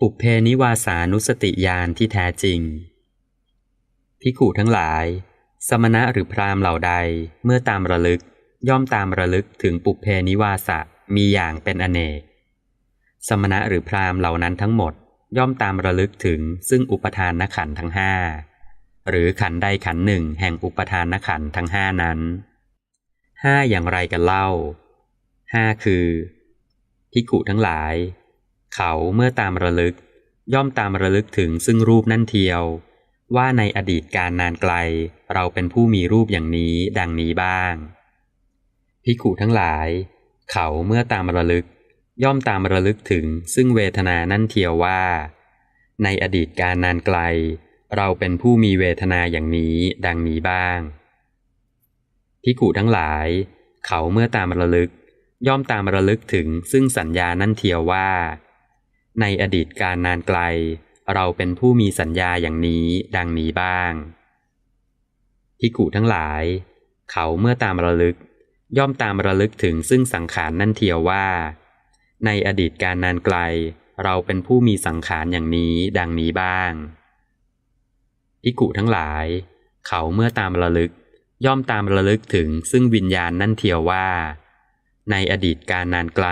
ปุเพนิวาสานุสติญาณที่แท้จริง พิขุทั้งหลาย สมณะหรือพรามเหล่าใดเมื่อตามระลึกย่อมตามระลึกถึงปุเพนิวาสะมีอย่างเป็นอเนก สมณะหรือพรามเหล่านั้นทั้งหมดย่อมตามระลึกถึงซึ่งอุปทานนขันทั้งห้าหรือขันใดขันหนึ่งแห่งอุปทานนขันทั้งห้านั้นห้าอย่างไรกันเล่าห้าคือพิกุทั้งหลาย เขาเมื่อตามระลึก ย่อมตามระลึกถึงซึ่งรูปนั่นเทียว ว่าในอดีตการนานไกล เราเป็นผู้มีรูปอย่างนี้ดังนี้บ้างพิกุทั้งหลาย เขาเมื่อตามระลึก ย่อมตามระลึกถึงซึ่งเวทนานั่นเทียวว่า ในอดีตการนานไกล เราเป็นผู้มีเวทนาอย่างนี้ดังนี้บ้างพิกุทั้งหลาย เขาเมื่อตามระลึก ย่อมตามระลึกถึงซึ่งสัญญานั่นเทียวว่า ในอดีตการนานไกล เราเป็นผู้มีสัญญาอย่างนี้ดังนี้บ้างพิกุทั้งหลาย เขาเมื่อตามระลึก ย่อมตามระลึกถึงซึ่งสังขารนั่นเทียวว่า ในอดีตการนานไกล เราเป็นผู้มีสังขารอย่างนี้ดังนี้บ้างพิกุทั้งหลาย เขาเมื่อตามระลึก ย่อมตามระลึกถึงซึ่งวิญญาณนั่นเทียวว่า ในอดีตการนานไกล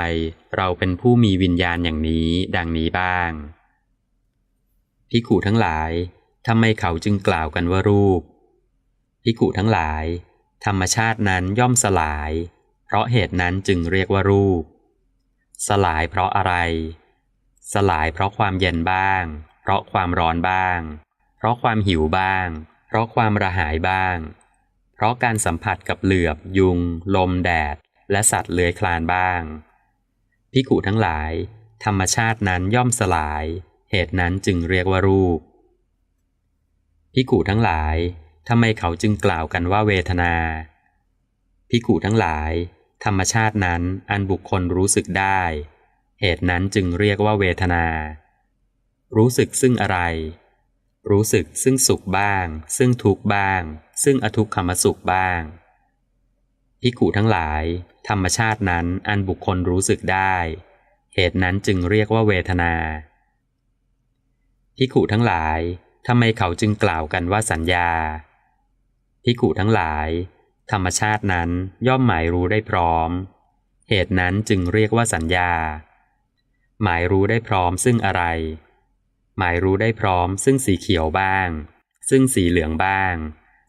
เราเป็นผู้มีวิญญาณอย่างนี้ดังนี้บ้างพิขุทั้งหลายทำไมเขาจึงกล่าวกันว่ารูปพิขุทั้งหลาย ธรรมชาตินั้นย่อมสลาย เพราะเหตุนั้นจึงเรียกว่ารูป สลายเพราะอะไร สลายเพราะความเย็นบ้าง เพราะความร้อนบ้าง เพราะความหิวบ้าง เพราะความระหายบ้าง เพราะการสัมผัสกับเหลือบ ยุง ลมแดด และสัตว์เลื้อยคลานบ้าง พิกุทั้งหลาย ธรรมชาตินั้นย่อมสลาย เหตุนั้นจึงเรียกว่ารูป พิกุทั้งหลายทำไมเขาจึงกล่าวกันว่าเวทนา พิกุทั้งหลาย ธรรมชาตินั้นอันบุคคลรู้สึกได้ เหตุนั้นจึงเรียกว่าเวทนา รู้สึกซึ่งอะไร รู้สึกซึ่งสุขบ้าง ซึ่งทุกข์บ้าง ซึ่งอทุกขมสุขบ้าง พิกุทั้งหลาย ธรรมชาตินั้นอันบุคคลรู้สึกได้ เหตุนั้นจึงเรียกว่าเวทนาพิกุทั้งหลายทำไมเขาจึงกล่าวกันว่าสัญญาพิกุทั้งหลาย ธรรมชาตินั้นย่อมหมายรู้ได้พร้อม เหตุนั้นจึงเรียกว่าสัญญา หมายรู้ได้พร้อมซึ่งอะไร หมายรู้ได้พร้อมซึ่งสีเขียวบ้าง ซึ่งสีเหลืองบ้าง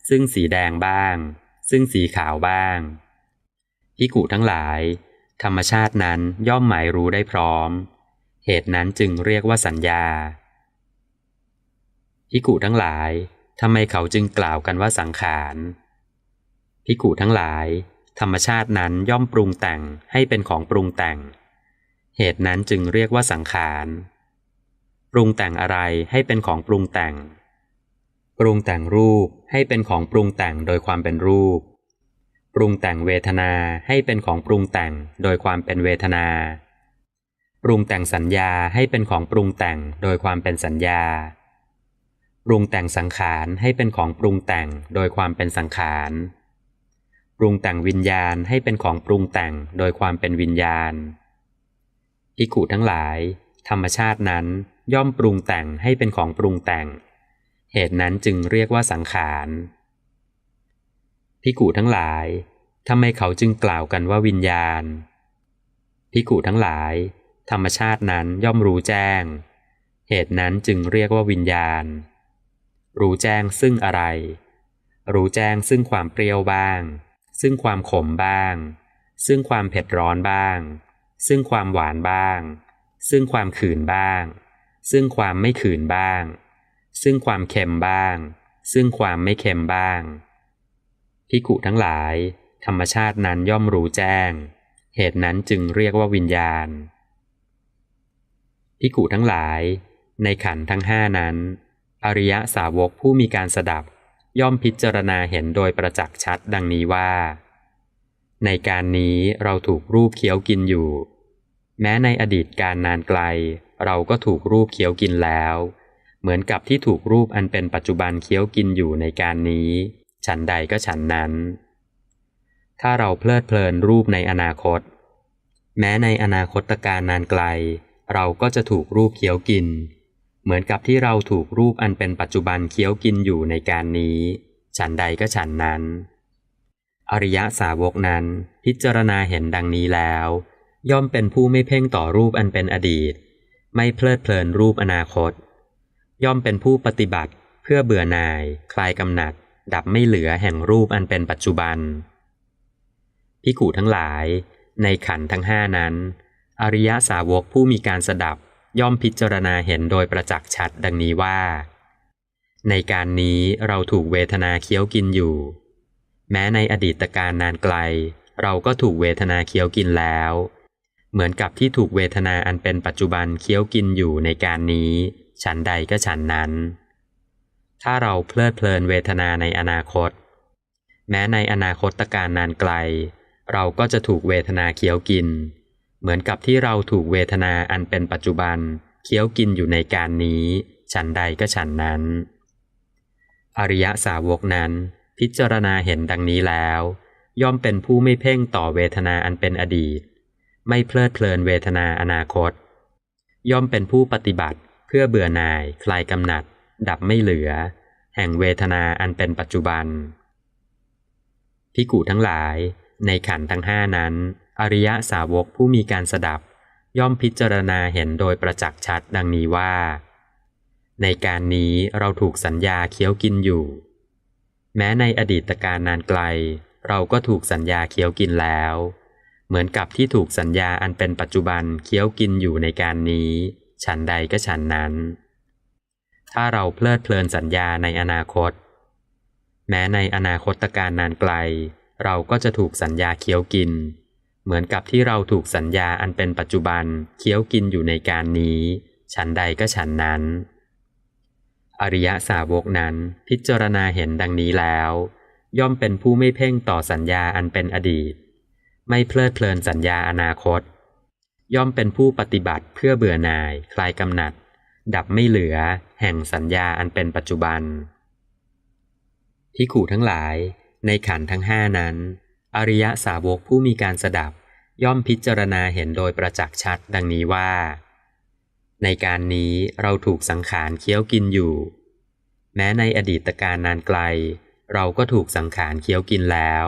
ซึ่งสีแดงบ้าง ซึ่งสีขาวบ้าง พิกุทั้งหลาย ธรรมชาตินั้นย่อมหมายรู้ได้พร้อม เหตุนั้นจึงเรียกว่าสัญญาพิกุทั้งหลายทำไมเขาจึงกล่าวกันว่าสังขารพิกุทั้งหลาย ธรรมชาตินั้นย่อมปรุงแต่งให้เป็นของปรุงแต่ง เหตุนั้นจึงเรียกว่าสังขารปรุงแต่งอะไรให้เป็นของปรุงแต่ง ปรุงแต่งรูปให้เป็นของปรุงแต่งโดยความเป็นรูป ปรุงแต่งเวทนาให้เป็นของปรุงแต่งโดยความเป็นเวทนา ปรุงแต่งสัญญาให้เป็นของปรุงแต่งโดยความเป็นสัญญา ปรุงแต่งสังขารให้เป็นของปรุงแต่งโดยความเป็นสังขาร ปรุงแต่งวิญญาณให้เป็นของปรุงแต่งโดยความเป็นวิญญาณ อิขุทั้งหลาย ธรรมชาตินั้นย่อมปรุงแต่งให้เป็นของปรุงแต่ง เหตุนั้นจึงเรียกว่าสังขาร พิกูทั้งหลายทำไมเขาจึงกล่าวกันว่าวิญญาณพิกูทั้งหลาย ธรรมชาตินั้นย่อมรู้แจ้ง เหตุนั้นจึงเรียกว่าวิญญาณ รู้แจ้งซึ่งอะไร รู้แจ้งซึ่งความเปรี้ยวบ้าง ซึ่งความขมบ้าง ซึ่งความเผ็ดร้อนบ้าง ซึ่งความหวานบ้าง ซึ่งความขืนบ้าง ซึ่งความไม่ขืนบ้าง ซึ่งความเค็มบ้าง ซึ่งความไม่เค็มบ้าง พิกุทั้งหลาย ธรรมชาตินั้นย่อมรู้แจ้ง เหตุนั้นจึงเรียกว่าวิญญาณพิกุทั้งหลาย ในขันทั้งห้านั้น อริยสาวกผู้มีการสดับ ย่อมพิจารณาเห็นโดยประจักษ์ชัดดังนี้ว่า ในการนี้เราถูกรูปเคี้ยวกินอยู่ แม้ในอดีตการนานไกล เราก็ถูกรูปเคี้ยวกินแล้ว เหมือนกับที่ถูกรูปอันเป็นปัจจุบันเคี้ยวกินอยู่ในการนี้ ฉันใดก็ฉันนั้น ถ้าเราเพลิดเพลินรูปในอนาคต แม้ในอนาคตการนานไกล เราก็จะถูกรูปเคี้ยวกิน เหมือนกับที่เราถูกรูปอันเป็นปัจจุบันเคี้ยวกินอยู่ในการนี้ ฉันใดก็ฉันนั้น อริยะสาวกนั้นพิจารณาเห็นดังนี้แล้ว ย่อมเป็นผู้ไม่เพ่งต่อรูปอันเป็นอดีต ไม่เพลิดเพลินรูปอนาคต ย่อมเป็นผู้ปฏิบัติเพื่อเบื่อหน่าย คลายกำหนัด ดับไม่เหลือแห่งรูปอันเป็นปัจจุบันพิขูทั้งหลายในขันทั้งห้านั้น อริยสาวกผู้มีการสดับย่อมพิจารณาเห็นโดยประจักษ์ชัดดังนี้ว่า ในการนี้เราถูกเวทนาเคี้ยวกินอยู่ แม้ในอดีตการนานไกล เราก็ถูกเวทนาเคี้ยวกินแล้ว เหมือนกับที่ถูกเวทนาอันเป็นปัจจุบันเคี้ยวกินอยู่ในการนี้ ฉันใดก็ฉันนั้น ถ้าเราเพลิดเพลินเวทนาในอนาคต แม้ในอนาคตการนานไกล เราก็จะถูกเวทนาเคี้ยวกิน เหมือนกับที่เราถูกเวทนาอันเป็นปัจจุบันเคี้ยวกินอยู่ในการนี้ ฉันใดก็ฉันนั้น อริยสาวกนั้น พิจารณาเห็นดังนี้แล้ว ย่อมเป็นผู้ไม่เพ่งต่อเวทนาอันเป็นอดีต ไม่เพลิดเพลินเวทนาอนาคต ย่อมเป็นผู้ปฏิบัติเพื่อเบื่อหน่ายคลายกำหนัด ดับไม่เหลือ แห่งเวทนาอันเป็นปัจจุบันพิกูทั้งหลาย ในขันทั้งห้านั้น อริยสาวกผู้มีการสดับ ย่อมพิจารณาเห็นโดยประจักษ์ชัดดังนี้ว่า ในการนี้เราถูกสัญญาเคี้ยวกินอยู่ แม้ในอดีตการนานไกล เราก็ถูกสัญญาเคี้ยวกินแล้ว เหมือนกับที่ถูกสัญญาอันเป็นปัจจุบันเคี้ยวกินอยู่ในการนี้ ฉันใดก็ฉันนั้น ถ้าเราเพลิดเพลินสัญญาในอนาคต แม้ในอนาคตการนานไกล เราก็จะถูกสัญญาเคี้ยวกิน เหมือนกับที่เราถูกสัญญาอันเป็นปัจจุบันเคี้ยวกินอยู่ในการนี้ ฉันใดก็ฉันนั้น อริยสาวกนั้นพิจารณาเห็นดังนี้แล้ว ย่อมเป็นผู้ไม่เพ่งต่อสัญญาอันเป็นอดีต ไม่เพลิดเพลินสัญญาอนาคต ย่อมเป็นผู้ปฏิบัติเพื่อเบื่อหน่ายคลายกำหนัด ดับไม่เหลือแห่งสัญญาอันเป็นปัจจุบันที่ขู่ทั้งหลายในขันทั้งห้านั้น อริยสาวกผู้มีการสดับย่อมพิจารณาเห็นโดยประจักษ์ชัดดังนี้ว่า ในการนี้เราถูกสังขารเคี้ยวกินอยู่ แม้ในอดีตการนานไกล เราก็ถูกสังขารเคี้ยวกินแล้ว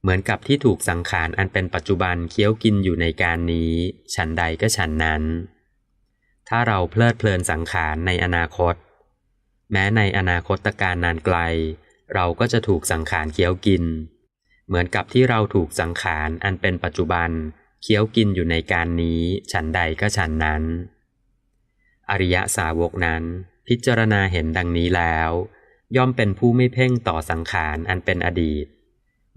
เหมือนกับที่ถูกสังขารอันเป็นปัจจุบันเคี้ยวกินอยู่ในการนี้ ฉันใดก็ฉันนั้น ถ้าเราเพลิดเพลินสังขารในอนาคต แม้ในอนาคตการนานไกล เราก็จะถูกสังขารเคี้ยวกิน เหมือนกับที่เราถูกสังขารอันเป็นปัจจุบันเคี้ยวกินอยู่ในการนี้ฉันใดก็ฉันนั้น อริยสาวกนั้น พิจารณาเห็นดังนี้แล้ว ย่อมเป็นผู้ไม่เพ่งต่อสังขารอันเป็นอดีต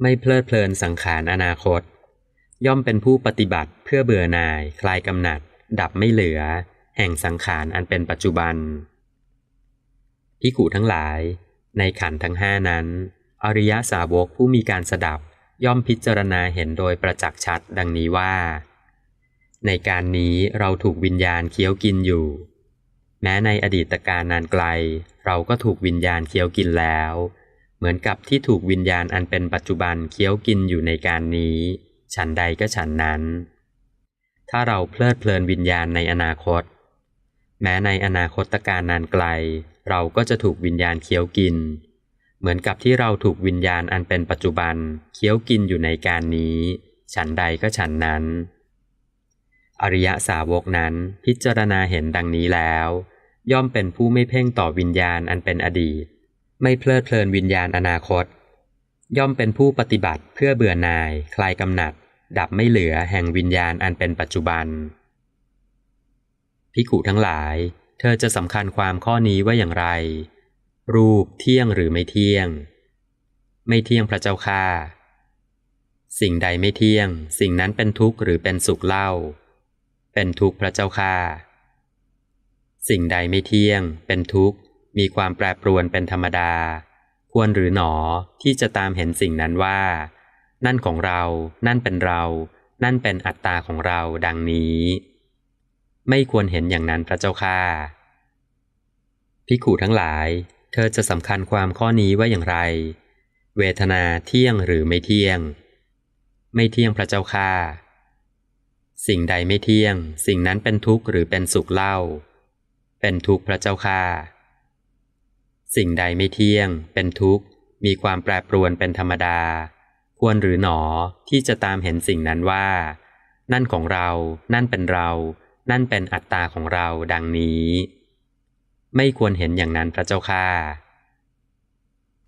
ไม่เพลิดเพลินสังขารอนาคต ย่อมเป็นผู้ปฏิบัติเพื่อเบื่อหน่าย คลายกำหนัด ดับไม่เหลือ แห่งสังขารอันเป็นปัจจุบันพิขูทั้งหลาย ในขันทั้งห้านั้น อริยสาวกผู้มีการสดับย่อมพิจารณาเห็นโดยประจักษ์ชัดดังนี้ว่า ในการนี้เราถูกวิญญาณเคี้ยวกินอยู่ แม้ในอดีตการนานไกล เราก็ถูกวิญญาณเคี้ยวกินแล้ว เหมือนกับที่ถูกวิญญาณอันเป็นปัจจุบันเคี้ยวกินอยู่ในการนี้ ฉันใดก็ฉันนั้น ถ้าเราเพลิดเพลินวิญญาณในอนาคต แม้ในอนาคตการนานไกล เราก็จะถูกวิญญาณเคี้ยวกิน เหมือนกับที่เราถูกวิญญาณอันเป็นปัจจุบันเคี้ยวกินอยู่ในการนี้ ฉันใดก็ฉันนั้น อริยสาวกนั้นพิจารณาเห็นดังนี้แล้ว ย่อมเป็นผู้ไม่เพ่งต่อวิญญาณอันเป็นอดีต ไม่เพลิดเพลินวิญญาณอนาคต ย่อมเป็นผู้ปฏิบัติเพื่อเบื่อหน่าย คลายกำหนัด ดับไม่เหลือแห่งวิญญาณอันเป็นปัจจุบัน พิขุทั้งหลาย เธอจะสำคัญความข้อนี้ว่าอย่างไร รูปเที่ยงหรือไม่เที่ยง ไม่เที่ยงพระเจ้าค่าสิ่งใดไม่เที่ยง สิ่งนั้นเป็นทุกข์หรือเป็นสุขเล่า เป็นทุกข์พระเจ้าค่าสิ่งใดไม่เที่ยง เป็นทุกข์ มีความแปรปรวนเป็นธรรมดา ควรหรือหนอที่จะตามเห็นสิ่งนั้นว่า นั่นของเรา นั่นเป็นเรา นั่นเป็นอัตตาของเราดังนี้ ไม่ควรเห็นอย่างนั้นพระเจ้าค่าพิขูทั้งหลาย เธอจะสำคัญความข้อนี้ว่าอย่างไร เวทนาเที่ยงหรือไม่เที่ยง ไม่เที่ยงพระเจ้าค่าสิ่งใดไม่เที่ยง สิ่งนั้นเป็นทุกข์หรือเป็นสุขเล่า เป็นทุกข์พระเจ้าค่าสิ่งใดไม่เที่ยง เป็นทุกข์ มีความแปรปรวนเป็นธรรมดา ควรหรือหนอที่จะตามเห็นสิ่งนั้นว่า นั่นของเรา นั่นเป็นเรา นั่นเป็นอัตตาของเราดังนี้ ไม่ควรเห็นอย่างนั้นพระเจ้าค่า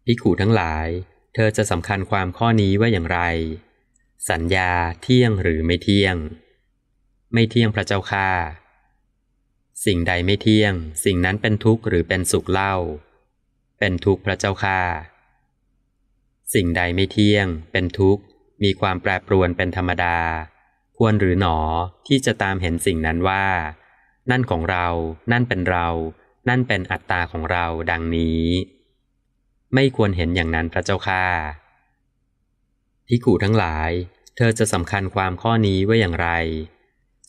พิขูทั้งหลาย เธอจะสำคัญความข้อนี้ว่าอย่างไร สัญญาเที่ยงหรือไม่เที่ยง ไม่เที่ยงพระเจ้าค่าสิ่งใดไม่เที่ยง สิ่งนั้นเป็นทุกข์หรือเป็นสุขเล่า เป็นทุกข์พระเจ้าค่าสิ่งใดไม่เที่ยง เป็นทุกข์ มีความแปรปรวนเป็นธรรมดา ควรหรือหนอที่จะตามเห็นสิ่งนั้นว่า นั่นของเรา นั่นเป็นเรา นั่นเป็นอัตตาของเราดังนี้ ไม่ควรเห็นอย่างนั้นพระเจ้าค่าพิกูทั้งหลาย เธอจะสำคัญความข้อนี้ว่าอย่างไร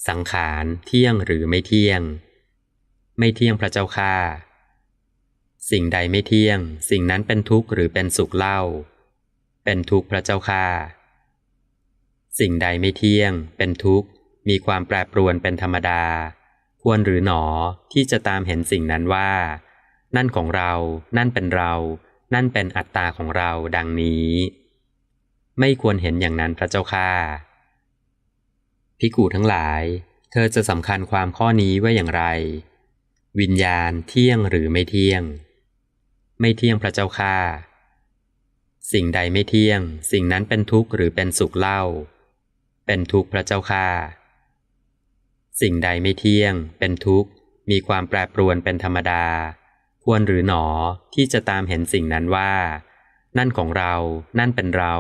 สังขารเที่ยงหรือไม่เที่ยง ไม่เที่ยงพระเจ้าค่าสิ่งใดไม่เที่ยง สิ่งนั้นเป็นทุกข์หรือเป็นสุขเล่า เป็นทุกข์พระเจ้าค่า สิ่งใดไม่เที่ยง เป็นทุกข์ มีความแปรปรวนเป็นธรรมดา ควรหรือหนอที่จะตามเห็นสิ่งนั้นว่า นั่นของเรา นั่นเป็นเรา นั่นเป็นอัตตาของเราดังนี้ ไม่ควรเห็นอย่างนั้นพระเจ้าค่าพิกูทั้งหลาย เธอจะสำคัญความข้อนี้ว่าอย่างไร วิญญาณเที่ยงหรือไม่เที่ยง ไม่เที่ยงพระเจ้าค่า สิ่งใดไม่เที่ยง สิ่งนั้นเป็นทุกข์หรือเป็นสุขเล่า เป็นทุกข์พระเจ้าค่าสิ่งใดไม่เที่ยง เป็นทุกข์ มีความแปรปรวนเป็นธรรมดา ควรหรือหนอที่จะตามเห็นสิ่งนั้นว่า นั่นของเรา นั่นเป็นเรา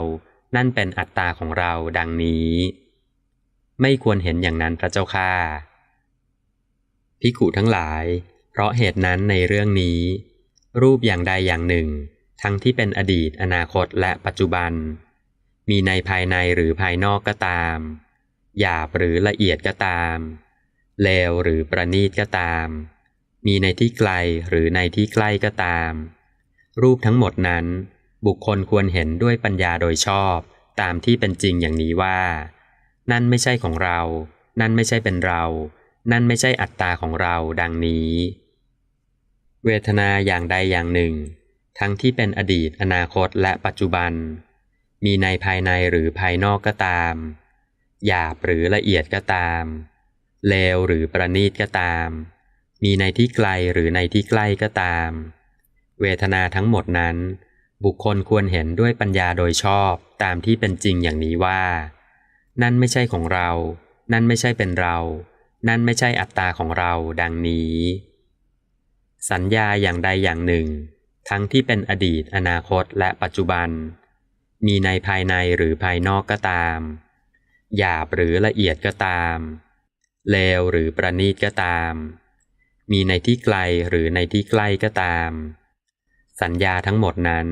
นั่นเป็นอัตตาของเราดังนี้ ไม่ควรเห็นอย่างนั้นพระเจ้าค่าพิขุทั้งหลาย เพราะเหตุนั้นในเรื่องนี้ รูปอย่างใดอย่างหนึ่ง ทั้งที่เป็นอดีตอนาคตและปัจจุบัน มีในภายในหรือภายนอกก็ตาม หยาบหรือละเอียดก็ตาม เลวหรือประณีตก็ตาม มีในที่ไกลหรือในที่ใกล้ก็ตาม รูปทั้งหมดนั้น บุคคลควรเห็นด้วยปัญญาโดยชอบตามที่เป็นจริงอย่างนี้ว่า นั่นไม่ใช่ของเรา นั่นไม่ใช่เป็นเรา นั่นไม่ใช่อัตตาของเราดังนี้ เวทนาอย่างใดอย่างหนึ่ง ทั้งที่เป็นอดีตอนาคตและปัจจุบัน มีในภายในหรือภายนอกก็ตาม หยาบหรือละเอียดก็ตาม เลวหรือประณีตก็ตาม มีในที่ไกลหรือในที่ใกล้ก็ตาม เวทนาทั้งหมดนั้น บุคคลควรเห็นด้วยปัญญาโดยชอบตามที่เป็นจริงอย่างนี้ว่า นั่นไม่ใช่ของเรา นั่นไม่ใช่เป็นเรา นั่นไม่ใช่อัตตาของเราดังนี้ สัญญาอย่างใดอย่างหนึ่ง ทั้งที่เป็นอดีตอนาคตและปัจจุบัน มีในภายในหรือภายนอกก็ตาม หยาบหรือละเอียดก็ตาม เลวหรือประณีตก็ตาม มีในที่ไกลหรือในที่ใกล้ก็ตาม สัญญาทั้งหมดนั้น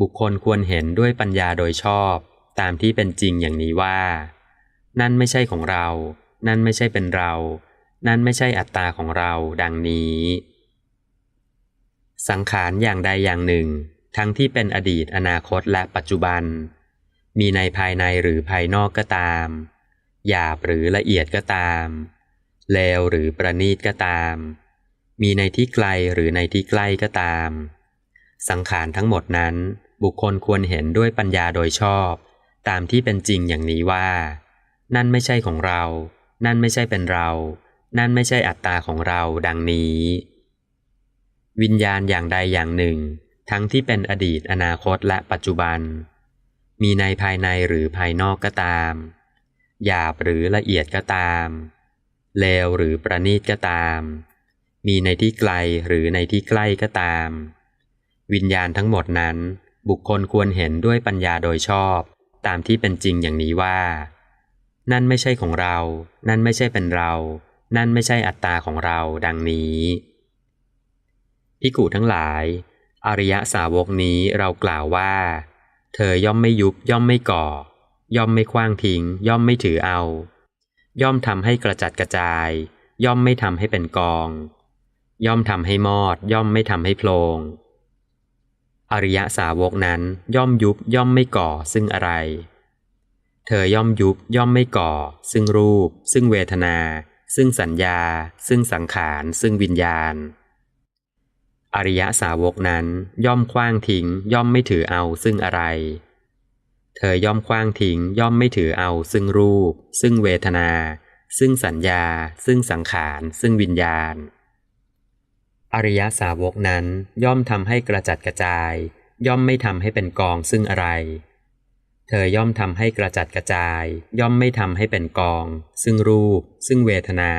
บุคคลควรเห็นด้วยปัญญาโดยชอบ ตามที่เป็นจริงอย่างนี้ว่า นั่นไม่ใช่ของเรา นั่นไม่ใช่เป็นเรา นั่นไม่ใช่อัตตาของเราดังนี้ สังขารอย่างใดอย่างหนึ่ง ทั้งที่เป็นอดีตอนาคตและปัจจุบัน มีในภายในหรือภายนอกก็ตาม หยาบหรือละเอียดก็ตาม เลวหรือประณีตก็ตาม มีในที่ไกลหรือในที่ใกล้ก็ตาม สังขารทั้งหมดนั้น บุคคลควรเห็นด้วยปัญญาโดยชอบ ตามที่เป็นจริงอย่างนี้ว่า นั่นไม่ใช่ของเรา นั่นไม่ใช่เป็นเรา นั่นไม่ใช่อัตตาของเราดังนี้ วิญญาณอย่างใดอย่างหนึ่ง ทั้งที่เป็นอดีตอนาคตและปัจจุบัน มีในภายในหรือภายนอกก็ตาม หยาบหรือละเอียดก็ตาม เลวหรือประณีตก็ตาม มีในที่ไกลหรือในที่ใกล้ก็ตาม วิญญาณทั้งหมดนั้น บุคคลควรเห็นด้วยปัญญาโดยชอบ ตามที่เป็นจริงอย่างนี้ว่า นั่นไม่ใช่ของเรา นั่นไม่ใช่เป็นเรา นั่นไม่ใช่อัตตาของเราดังนี้พิกูทั้งหลาย อริยสาวกนี้เรากล่าวว่า เธอย่อมไม่ยุบย่อมไม่ก่อ ย่อมไม่คว้างทิ้ง ย่อมไม่ถือเอา ย่อมทำให้กระจัดกระจาย ย่อมไม่ทำให้เป็นกอง ย่อมทำให้มอด ย่อมไม่ทำให้โพลงอริยสาวกนั้นย่อมยุบย่อมไม่ก่อซึ่งอะไร เธอย่อมยุบย่อมไม่ก่อ ซึ่งรูป ซึ่งเวทนา ซึ่งสัญญา ซึ่งสังขาร ซึ่งวิญญาณ อริยสาวกนั้นย่อมคว้างทิ้ง ย่อมไม่ถือเอาซึ่งอะไร เธอย่อมคว้างทิ้ง ย่อมไม่ถือเอาซึ่งรูป ซึ่งเวทนา ซึ่งสัญญา ซึ่งสังขาร ซึ่งวิญญาณ อริยสาวกนั้นย่อมทำให้กระจัดกระจาย ย่อมไม่ทำให้เป็นกองซึ่งอะไร เธอย่อมทำให้กระจัดกระจาย ย่อมไม่ทำให้เป็นกอง ซึ่งรูป ซึ่งเวทนา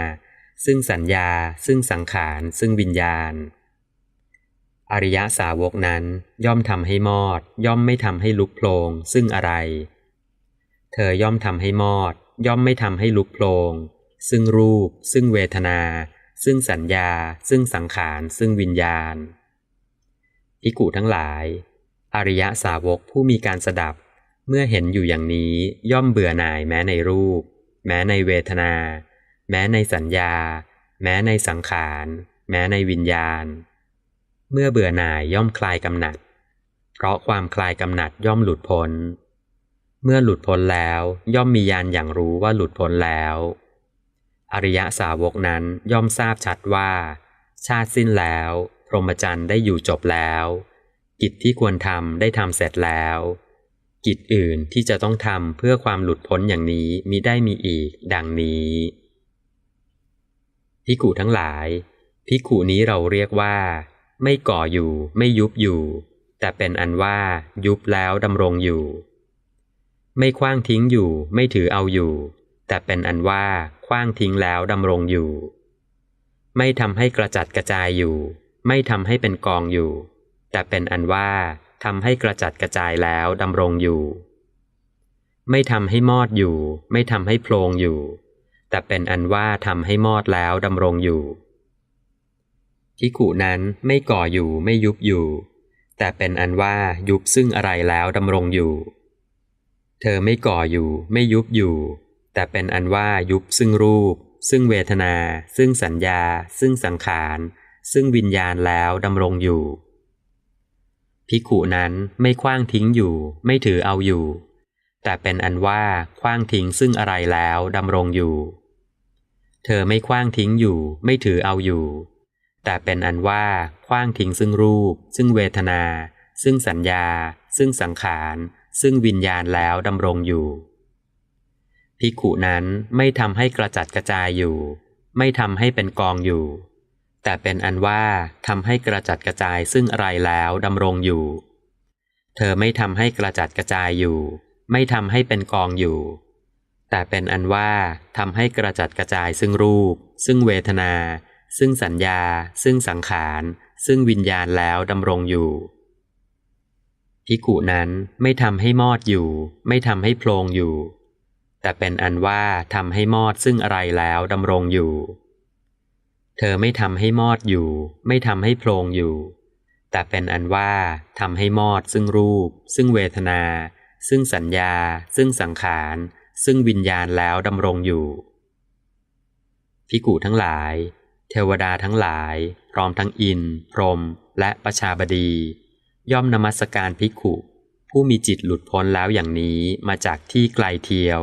ซึ่งสัญญา ซึ่งสังขาร ซึ่งวิญญาณ อริยสาวกนั้นย่อมทำให้มอด ย่อมไม่ทำให้ลุกโพลงซึ่งอะไร เธอย่อมทำให้มอด ย่อมไม่ทำให้ลุกโพลงซึ่งรูป ซึ่งเวทนา ซึ่งสัญญา ซึ่งสังขาร ซึ่งวิญญาณพิกุทั้งหลาย อริยสาวกผู้มีการสดับ เมื่อเห็นอยู่อย่างนี้ย่อมเบื่อหน่ายแม้ในรูป แม้ในเวทนา แม้ในสัญญา แม้ในสังขาร แม้ในวิญญาณ เมื่อเบื่อหน่ายย่อมคลายกำหนัด เพราะความคลายกำหนัดย่อมหลุดพ้น เมื่อหลุดพ้นแล้วย่อมมีญาณอย่างรู้ว่าหลุดพ้นแล้ว อริยสาวกนั้นย่อมทราบชัดว่า ชาติสิ้นแล้ว พรหมจรรย์ได้อยู่จบแล้ว กิจที่ควรทำได้ทำเสร็จแล้ว กิจอื่นที่จะต้องทำเพื่อความหลุดพ้นอย่างนี้มิได้มีอีก ดังนี้พิกุทั้งหลายพิกุนี้เราเรียกว่า ไม่ก่ออยู่ ไม่ยุบอยู่ แต่เป็นอันว่ายุบแล้วดำรงอยู่ ไม่คว้างทิ้งอยู่ ไม่ถือเอาอยู่ แต่เป็นอันว่าคว้างทิ้งแล้วดำรงอยู่ ไม่ทำให้กระจัดกระจายอยู่ ไม่ทำให้เป็นกองอยู่ แต่เป็นอันว่าทำให้กระจัดกระจายแล้วดำรงอยู่ ไม่ทำให้มอดอยู่ ไม่ทำให้โพลงอยู่ แต่เป็นอันว่าทำให้มอดแล้วดำรงอยู่ ทิขุนั้นไม่ก่ออยู่ไม่ยุบอยู่ แต่เป็นอันว่ายุบซึ่งอะไรแล้วดำรงอยู่ เธอไม่ก่ออยู่ไม่ยุบอยู่ แต่เป็นอันว่ายุบซึ่งรูป ซึ่งเวทนา ซึ่งสัญญา ซึ่งสังขาร ซึ่งวิญญาณแล้วดำรงอยู่พิขุนั้นไม่คว้างทิ้งอยู่ ไม่ถือเอาอยู่ แต่เป็นอันว่าคว้างทิ้งซึ่งอะไรแล้วดำรงอยู่ เธอไม่คว้างทิ้งอยู่ ไม่ถือเอาอยู่ แต่เป็นอันว่าคว้างทิ้งซึ่งรูป ซึ่งเวทนา ซึ่งสัญญา ซึ่งสังขาร ซึ่งวิญญาณแล้วดำรงอยู่ภิกขุนั้นไม่ทำให้กระจัดกระจายอยู่ ไม่ทำให้เป็นกองอยู่ แต่เป็นอันว่าทำให้กระจัดกระจายซึ่งอะไรแล้วดำรงอยู่ เธอไม่ทำให้กระจัดกระจายอยู่ ไม่ทำให้เป็นกองอยู่ แต่เป็นอันว่าทำให้กระจัดกระจายซึ่งรูป ซึ่งเวทนา ซึ่งสัญญา ซึ่งสังขาร ซึ่งวิญญาณแล้วดำรงอยู่พิกุนั้นไม่ทำให้มอดอยู่ ไม่ทำให้โพลงอยู่ แต่เป็นอันว่าทำให้มอดซึ่งอะไรแล้วดำรงอยู่ เธอไม่ทำให้มอดอยู่ ไม่ทำให้โพลงอยู่ แต่เป็นอันว่าทำให้มอดซึ่งรูป ซึ่งเวทนา ซึ่งสัญญา ซึ่งสังขาร ซึ่งวิญญาณแล้วดำรงอยู่พิกุทั้งหลาย ทวดาทั้งหลาย พร้อมทั้งอิน พรหมและประชาบดี ย่อมนมัสการภิกขุ ผู้มีจิตหลุดพ้นแล้วอย่างนี้มาจากที่ไกลเทียว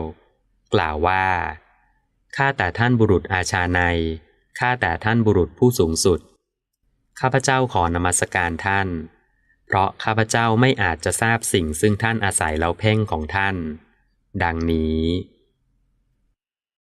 กล่าวว่าข้าแต่ท่านบุรุษอาชาในข้าแต่ท่านบุรุษผู้สูงสุด ข้าพเจ้าขอนมัสการท่าน เพราะข้าพเจ้าไม่อาจจะทราบสิ่งซึ่งท่านอาศัยแล้วเพ่งของท่าน ดังนี้